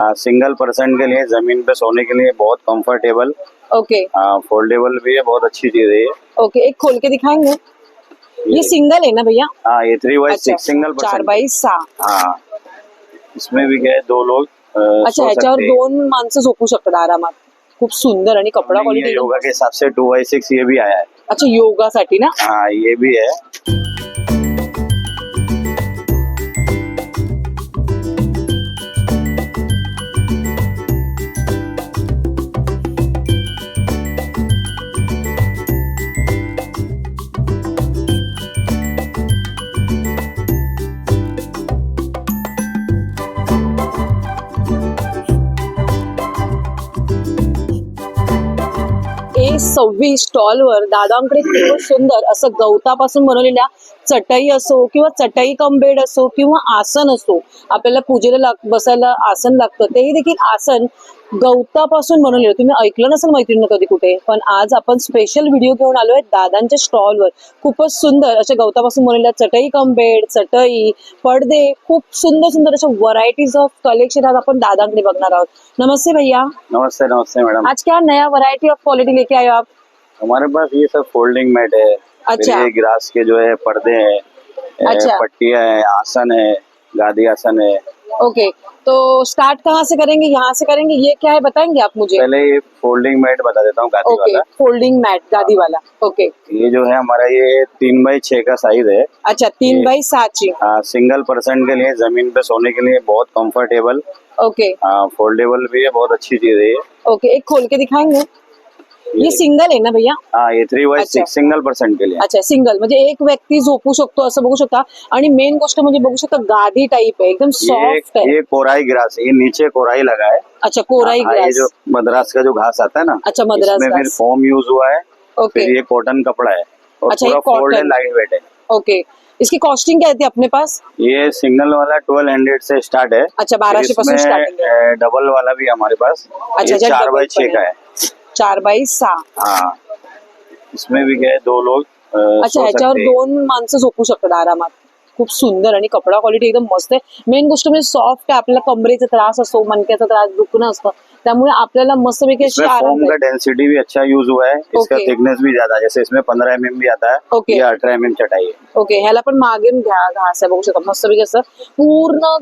Single person के लिए ज़मीन पे सोने के लिए बहुत कंफर्टेबल ओके फोल्डेबल भी है बहुत अच्छी चीज़ है ये। ओके एक खोल के दिखाएँगे? ये सिंगल है ना भैया? हाँ ये थ्री बाई सिक्स सिंगल चार बाई सहा हाँ इसमें भी क्या है दो लोग अच्छा ह्याच्यावर। दोन माणसं झोपू शकतात आरामात। खूप सुंदर आणि कपडा ये क्वालिटी योगा के हिसाब से टू बाई सिक्स ये भी आया है। अच्छा योगासाठी ना? हाँ ये भी है। सव्वीस स्टॉलवर दादांकडे खूप सुंदर असं गवतापासून बनवलेल्या चटई असो किंवा चटई कम बेड असो किंवा आसन असो आपल्याला पूजेला लाग बसायला आसन लागतं. तेही देखील आसन गवतापासून बनवलेलं तुम्ही ऐकलं नसेल मैत्रिणी कधी कुठे पण आज आपण स्पेशल व्हिडिओ घेऊन आलोय दादांच्या स्टॉलवर. खूपच सुंदर अशा गवतापासून बनवलेल्या चटई कम बेड चटई पडदे खूप सुंदर सुंदर अशा व्हरायटीज ऑफ कलेक्शन आज आपण दादांकडे बघणार आहोत. नमस्ते भैया. नमस्ते नमस्ते मैडम. आज क्या नया वैरायटी ऑफ क्वालिटी लेके आए हो आप? हमारे पास ये सब फोल्डिंग मैट है। फिर अच्छा। ये ग्रास के जो है पर्दे हैं अच्छा। पट्टिया है आसन है गादी आसन है। ओके तो स्टार्ट कहाँ से करेंगे यहाँ से करेंगे ये क्या है बताएँगे आप मुझे? पहले ये फोल्डिंग मैट बता देता हूँ गादी ओके वाला। फोल्डिंग मैट गादी वाला ओके। ये जो है हमारा ये तीन बाई छह का साइज़ है। अच्छा तीन बाई सात हाँ, सिंगल पर्सन के लिए ज़मीन पे सोने के लिए बहुत कंफर्टेबल ओके। फोल्डेबल भी है बहुत अच्छी चीज़ है ये। ओके एक खोल के दिखाएँगे? ये सिंगल है ना भैया? हाँ ये थ्री बाई अच्छा। सिक्स सिंगल पर्सन के लिए। अच्छा सिंगल म्हणजे एक व्यक्ती झोपू शकतो असं बघू शकता. आणि मेन गोष्ट म्हणजे बघू शकता गादी टाईप आहे एकदम ये सॉफ्ट आहे. ये कोराई ग्रास है ये नीचे कोराई लगा है. अच्छा कोराई हाँ, ये ग्लास जो मद्रास का जो घास आता है ना अच्छा, मद्रास इसमें फिर घास। फोम यूज़ हुआ है ओके फिर ये कॉटन कपड़ा है और अच्छा, ये पूरा फोल्ड है cotton। लाइट वेट है। ओके इसकी कॉस्टिंग क्या थी अपने पास? ये सिंगल वाला ट्वेल्व हंड्रेड से स्टार्ट है अच्छा, 1200 पासून starting है। डबल वाला भी हमारे पास अच्छा, ये जब चार double बाई छह का है। चार बाई सहा. हाँ. इसमें भी है दो लोग अ, अच्छा सो ह्याच्यावर सकते हैं। दोन माणसं झोपू शकतात आरामात. खूप सुंदर आणि कपडा क्वालिटी एकदम मस्त आहे. मेन गोष्ट म्हणजे सॉफ्ट आहे आपल्याला कमरेचा त्रास असतो मणक्याचा त्रास दुखणं असतं. त्यामुळे आपल्याला मस्तपैकी अशी आराम का डेंसिटी भी अच्छा यूज़ हुआ है। इसका थिकनेस भी ज़्यादा है। जैसे इसमें पंद्रह एम भी आता है. ये अठारह एम चटाई है। ओके ह्याला पण मागे घ्या घास आहे बघू शकता. मस्तपैकी असं पूर्ण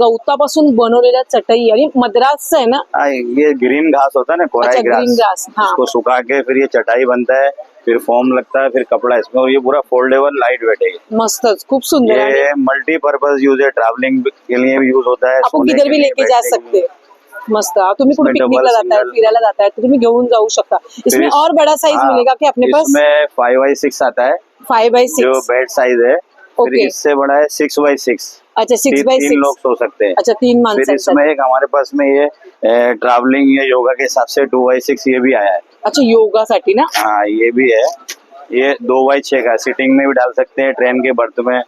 गवतापासून बनवलेल्या चटई आणि मद्रास आहे ना? हाँ, ये ग्रीन घास होता है ना कोराई अच्छा, ग्रास grass, हाँ। उसको सुखा के फिर ये चटाई बनता है फिर फोम लगता है फिर कपड़ा इसमें और ये पूरा फोल्डेबल लाइट वेट है मस्त खूब सुंदर ये मल्टीपर्पज यूज़ है ट्रैवलिंग के लिए भी यूज़ होता है सोने किधर भी लेके जा सकते लिए। मस्त तुम्ही कुठे पिकनिकला जाताय। फिरायला जाताय तर तुम्ही घेऊन जाऊ शकता. इसमें और बड़ा साइज़ हाँ, मिलेगा क्या अपने पास? इसमें फाइव बाई सिक्स आता है। फाइव बाई जो सिक्स बेड साइज़ है फिर. इससे बड़ा है सिक्स बाई सिक्स अच्छा सिक्स बाई तीन लोग सो सकते हैं। अच्छा तीन मान फिर इसमें एक हमारे पास में ये ट्रैवलिंग या योगा के हिसाब से टू बाई सिक्स ये भी आया है। अच्छा योगासाठी ना? हाँ ये भी है। ये दो बाई छह का सिटिंग में भी डाल सकते हैं ट्रेन के बर्थ में।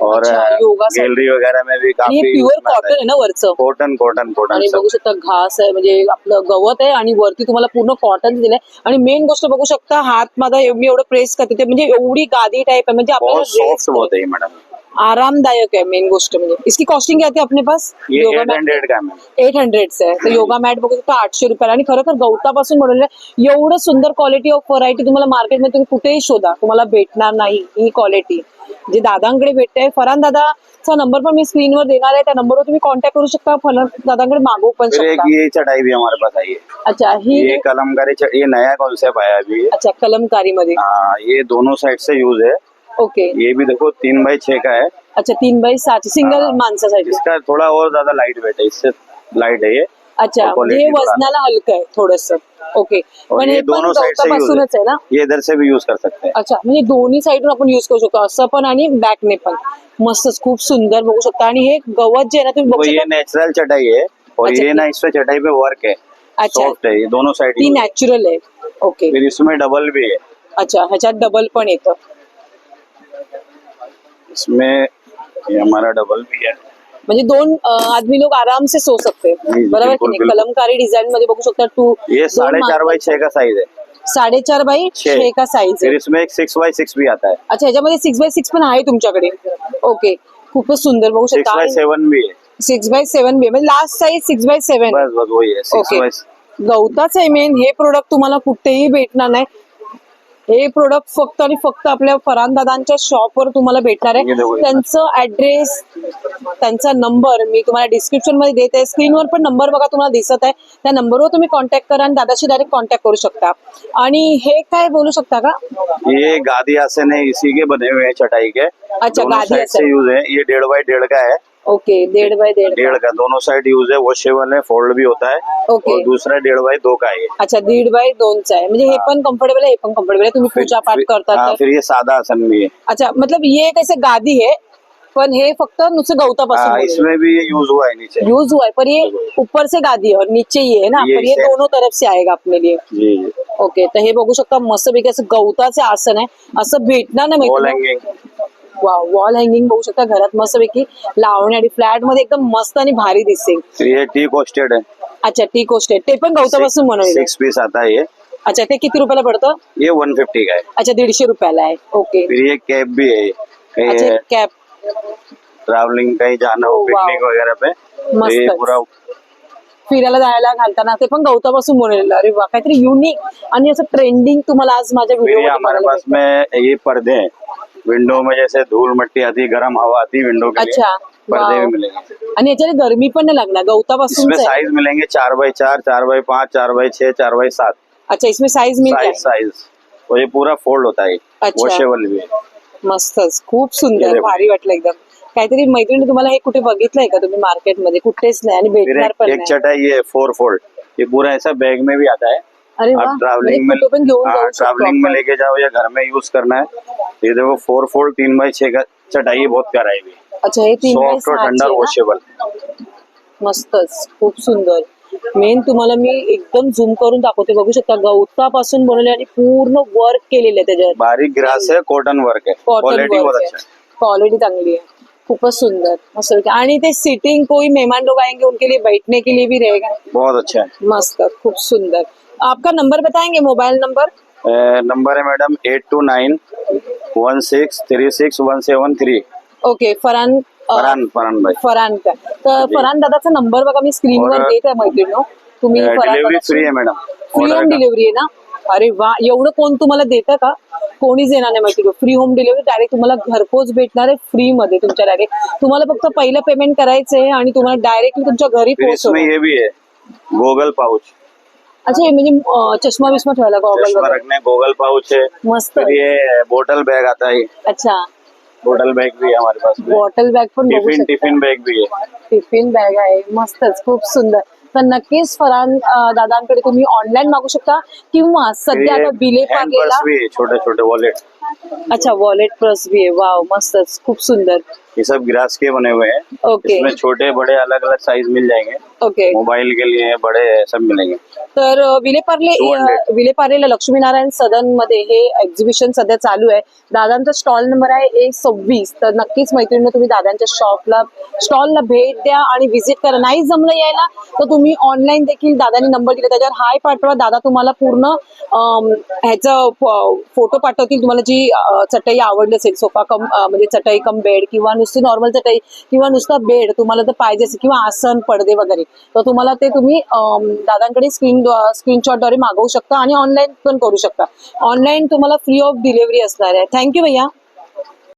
और योगा। गैलरी वगैरह में भी काफी प्युअर कॉटन आहे ना वरचं? कॉटन कॉटन कॉटन आणि बघू शकता घास आहे म्हणजे आपलं गवत आहे आणि वरती तुम्हाला पूर्ण कॉटन दिलंय. आणि मेन गोष्ट बघू शकता हात माझा मी एवढं प्रेस करते ते म्हणजे एवढी गादी टाईप आहे म्हणजे आपल्याला सॉफ्ट होते मैडम आरामदायक है मेन गोष्ट म्हणजे. इसकी कॉस्टिंग क्या है अपने पास? योगा मॅट हंड्रेड एट हंड्रेडचं आहे तर योगा मॅट बघू शकता आठशे रुपयाला. आणि खरोखर गवतापासून बनवलेलं आहे. एवढं सुंदर क्वालिटी ऑफ़ व्हरायटी तुम्हाला मार्केटमध्ये तुम्ही कुठेही शोधा. तुम्हाला भेटणार नाही ही क्वालिटी जे दादांकडे भेटते फरान दादा दादाचा नंबर पण मी स्क्रीनवर देणार आहे. त्या नंबरवर तुम्ही कॉन्टॅक्ट करू शकता. फरान दादांकडे मागवू पण शकता. ये चटाई भी हमारे पास आई है. अच्छा ही ये कलमकारी ये नया कॉन्सेप्ट आया अभी. अच्छा कलमकारी मध्ये हाँ ये दोनों साइड से यूज़ है. ओके ये भी देखो तीन बाई छह का है। अच्छा तीन बाय सात सिंगल हाँ. माणसासाठी इसका थोड़ा और ज़्यादा लाइट वेट है इससे लाइट है ये। अच्छा हे थोड़ा- वजनाला हलकं आहे थोडस. ओके पण हे ये दोनों साइड से यूज़ आहे ना? ये इधर से भी यूज़ कर सकते हैं। अच्छा म्हणजे दोन्ही साईडून आपण युज करू शकतो. असं पण आणि बॅकने पण. मस्तच खूप सुंदर बघू शकता. आणि हे गवत जे आहे ना तुम्ही बघू ये शकता. नेचुरल चटाई है और अच्छा, ये ना इसमें चटाई पे वर्क है अच्छा. सॉफ्ट है ये दोनों साइड ती नॅचरल आहे. ओके फिर इसमें डबल भी है। अच्छा ह्याच्यात डबल पण येतं. इसमें ये हमारा डबल भी है। म्हणजे दोन आदमी लोग आराम से सो सकते बरोबर की नाही. कलमकारी डिझाईन मध्ये बघू शकता टू ये साढ़े चार बाई छह का साइज है साडेचार बाई छह. छे का साईज फिर आहे इसमें एक सिक्स बाई सिक्स भी आता है. अच्छा ह्याच्यामध्ये सिक्स बाय सिक्स पण आहे तुमच्याकडे. ओके खूपच सुंदर बघू सिक्स शकता. बाई सेवन भी है सिक्स बाय सेवन बी म्हणजे last size six by seven बस बस वही है सिक्स Okay. बाय गवताचं आहे मेन हे प्रोडक्ट तुम्हाला कुठेही भेटणार नाही. हे प्रोडक्ट फक्त आणि फक्त आपल्या फरान दादांच्या शॉपवर तुम्हाला भेटणार हे आहे. त्यांचं ऍड्रेस त्यांचा नंबर मी तुम्हाला डिस्क्रिप्शनमध्ये देत. आहे स्क्रीनवर पण नंबर बघा तुम्हाला दिसत आहे. त्या नंबरवर तुम्ही कॉन्टॅक्ट करा आणि दादाशी डायरेक्ट कॉन्टॅक्ट करू शकता. आणि हे काय बोलू शकता का? ये गादी आसन है इसी के बने हुए हैं चटाई के. अच्छा, गादी साइड आसन। से यूज है. ये डेढ़ बाई डेढ़ का है. ओके डेढ़ बाय डेढ़ डेढ़ का दोनों साइड यूज़ है वॉशेबल है फोल्ड भी होता है Okay. और दूसरा डेढ़ बाई दो का है अच्छा दीड बाय दोनचा आहे म्हणजे हे। पण कम्फर्टेबल आहे हे पण कम्फर्टेबल आहे तुम्ही पूजा पाठ करतात हाँ, तर फिर ये सादा आसन भी है। अच्छा मतलब ये कैसे गादी है पण हे फक्त नुसतं हाँ, गवतापासून इसमें भी ये यूज़ हुआ है नीचे। यूज़ हुआ है पर ये ऊपर से गादी है और नीचे ये है ना ये पर ये इसे- दोनों तरफ़ से आएगा अपने लिए। जी जी। ओके तर हे बघू शकता मस्तपैकी असं गवताचे आसन आहे असं भेटणार नाही माहिती हँगिंग वॉल हँगिंग बघू शकता घरात मस्तपैकी लावणे आणि फ्लॅट मध्ये एकदम मस्त आणि भारी दिसेल टी कोस्टेड है अच्छा टी कोस्ट आहे ते पण गवतापासून आहे. सिक्स पीस आता है. अच्छा ते किती रुपयाला पडतं? ये वन फिफ्टी का है अच्छा दीडशे रुपयाला आहे. ओके फिर ये कैप भी है अच्छा कॅप ट्रैवलिंग कहीं जाना हो पिकनिक वगैरह पे. तो ये पूरा फिरायला जायला घालताना ते पण गवतापासून बनवलेलं. अरे वा काहीतरी युनिक आणि असं ट्रेंडिंग तुम्हाला आज माझ्या फिर ये व्हिडिओ हमारे पास में ये पर्दे हैं। विंडो में जैसे धूल मट्टी आती है गर्म हवा आती है विंडो के लिए अच्छा, पर्दे wow. भी मिलेंगे। आणि याच्याने गरमी पण नाही लागणार इसमें गवतापासून साइज मिलेंगे चार बाई चार चार बाई पाँच चार बाई छह चार बाई सात। अच्छा इसमें साईज मिळते साइज साइज और ये पूरा फोल्ड होता है अच्छा. वॉशेबल भी है। मस्तच खूप सुंदर भारी वाटलं एकदम. काहीतरी मैत्रिणी तुम्हाला हे कुठे बघितलंय का तुम्ही मार्केटमध्ये? कुठेच नाही आणि भेटणार पण एक चटाई ये फोर फोल्ड ये पूरा ऐसा बैग में भी आता है अरे आप ट्रैवलिंग में ट्रैवलिंग में लेके जाओ या घर में यूज़ करना है ये देखो फोर फोल्ड तीन बाई छह का चटाई बहुत प्यारा है अच्छा हे तीन सॉफ्ट और ठंडा वॉशेबल मस्तच. खूप सुंदर. मेन तुम्हाला मी एकदम झूम करून दाखवते. बघू शकता गवतापासून बनवले आणि पूर्ण वर्क केलेलं आहे त्याच्यावर बारीक ग्रास है कॉटन वर्क है कॉटन क्वालिटी बहुत वर्क अच्छा. है क्वालिटी चांगली है खूपच सुंदर. मस्त आणि ते सिटिंग कोई मेहमान लोग आएँगे उनके लिए बैठने के लिए भी रहेगा. बहुत अच्छा है. मस्त. खूब सुंदर. आपका नंबर बताएँगे? मोबाइल नंबर नंबर है madam eight two nine one six three six one seven three okay Farhan Farhan Farhan भाई फरान का? तर फरान दादाचा नंबर बघा मी स्क्रीनवर देत आहे मैत्रिणी तुम्ही दादाची- फ्री है मैडम फ्री होम डिलिव्हरी आहे ना? अरे वा एवढं कोण तुम्हाला देतं का? कोणीच देणार नाही माहिती फ्री होम डिलिव्हरी डायरेक्ट तुम्हाला घरपोच भेटणार आहे फ्री मध्ये तुमच्या डायरेक्ट तुम्हाला फक्त पहिलं पेमेंट करायचं आहे आणि तुम्हाला डायरेक्टली तुमच्या घरी है गोगल पाउच अच्छा म्हणजे चष्मा बिस्मा ठेवायला गॉगल गोगल पाउच है मस्त. बोटल बैग आता अच्छा. बोटल बैग भी है हमारे पास में बॉटल बैग पण बघू टिफ़िन शकता टिफ़िन बैग भी है। टिफ़िन बैग है मस्त खूब सुंदर। तर नक्कीच फरान अं, दादांकडे तुम्ही ऑनलाईन मागू शकता किंवा सध्या आता बिले हैंड भी छोटे छोटे वॉलेट अच्छा वॉलेट पर्स भी आहे वाव मस्तच खूप सुंदर. ये सब ग्रास के बने हुए हैं. ओके इसमें छोटे बड़े अलग अलग साइज मिल जाएंगे. ओके मोबाइल के लिए बड़े सब मिलेंगे. तर विलेपार्ले 200. अ, विलेपार्लेला लक्ष्मीनारायण सदनमध्ये हे एक्झिबिशन सध्या चालू आहे. दादांचा स्टॉल नंबर आहे ए सव्वीस. तर नक्कीच मैत्रिणी तुम्ही दादांच्या शॉपला स्टॉलला भेट द्या आणि व्हिजिट करा. नाही जमलं यायला तर तुम्ही ऑनलाईन देखील दादानी नंबर दिला. त्याच्यावर हाय पाठवा. दादा तुम्हाला पूर्ण अम, ह्याचं फोटो पाठवतील. तुम्हाला जी अ, चटई आवडली असेल सोफा कम म्हणजे चटई कम बेड किंवा नुसती नॉर्मल चटई किंवा नुसता बेड तुम्हाला जर पाहिजे असेल किंवा आसन पडदे वगैरे. तर तुम्हाला ते तुम्ही दादांकडे स्क्रीन स्क्रीनशॉटद्वारे मागवू शकता आणि ऑनलाईन पण करू शकता. ऑनलाईन तुम्हाला फ्री ऑफ डिलिव्हरी असणार आहे. थँक्यू भैया.